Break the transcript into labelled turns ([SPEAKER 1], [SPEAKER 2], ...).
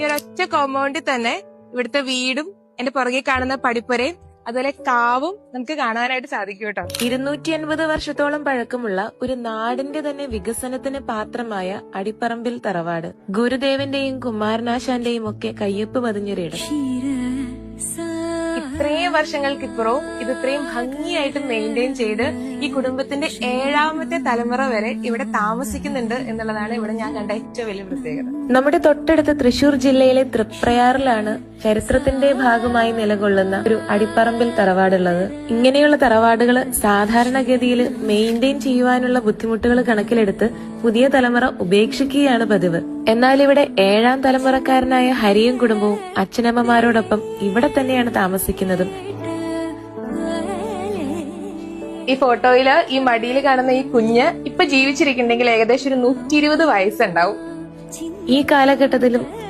[SPEAKER 1] ഈ ഒരൊറ്റ കോമ്പൗണ്ടിൽ തന്നെ ഇവിടുത്തെ വീടും എന്റെ പുറകെ കാണുന്ന പടിപ്പുരയും അതുപോലെ കാവും നമുക്ക് കാണാനായിട്ട് സാധിക്കും കേട്ടോ.
[SPEAKER 2] ഇരുന്നൂറ്റി അൻപത് വർഷത്തോളം പഴക്കമുള്ള ഒരു നാടിന്റെ തന്നെ വികസനത്തിന് പാത്രമായ അടിപ്പറമ്പിൽ തറവാട്. ഗുരുദേവന്റെയും കുമാരനാശാന്റെയും ഒക്കെ കയ്യൊപ്പ് പതിഞ്ഞൊരിടം.
[SPEAKER 1] ഇത്രയും വർഷങ്ങൾക്കിപ്പുറവും ഇത് ഇത്രയും ഭംഗിയായിട്ട് മെയിന്റെയിൻ ചെയ്ത് ഈ കുടുംബത്തിന്റെ ഏഴാമത്തെ തലമുറ വരെ ഇവിടെ താമസിക്കുന്നുണ്ട് എന്നുള്ളതാണ് ഇവിടെ ഞാൻ കണ്ട ഏറ്റവും വലിയ പ്രത്യേകത.
[SPEAKER 2] നമ്മുടെ തൊട്ടടുത്ത തൃശൂർ ജില്ലയിലെ തൃപ്രയാറിലാണ് ചരിത്രത്തിന്റെ ഭാഗമായി നിലകൊള്ളുന്ന ഒരു അടിപ്പറമ്പിൽ തറവാടുള്ളത്. ഇങ്ങനെയുള്ള തറവാടുകൾ സാധാരണഗതിയിൽ മെയിന്റെയിൻ ചെയ്യുവാനുള്ള ബുദ്ധിമുട്ടുകൾ കണക്കിലെടുത്ത് പുതിയ തലമുറ ഉപേക്ഷിക്കുകയാണ് പതിവ്. എന്നാൽ ഇവിടെ ഏഴാം തലമുറക്കാരനായ ഹരിയും കുടുംബവും അച്ഛനമ്മമാരോടൊപ്പം ഇവിടെ തന്നെയാണ് താമസിക്കുന്നതും.
[SPEAKER 1] ഈ ഫോട്ടോയിൽ ഈ മടിയിൽ കാണുന്ന ഈ കുഞ്ഞ് ഇപ്പൊ ജീവിച്ചിരിക്കുന്നുണ്ടെങ്കിൽ ഏകദേശം ഒരു നൂറ്റി ഇരുപത് വയസ്സുണ്ടാവും.
[SPEAKER 2] ഈ കാലഘട്ടത്തിലും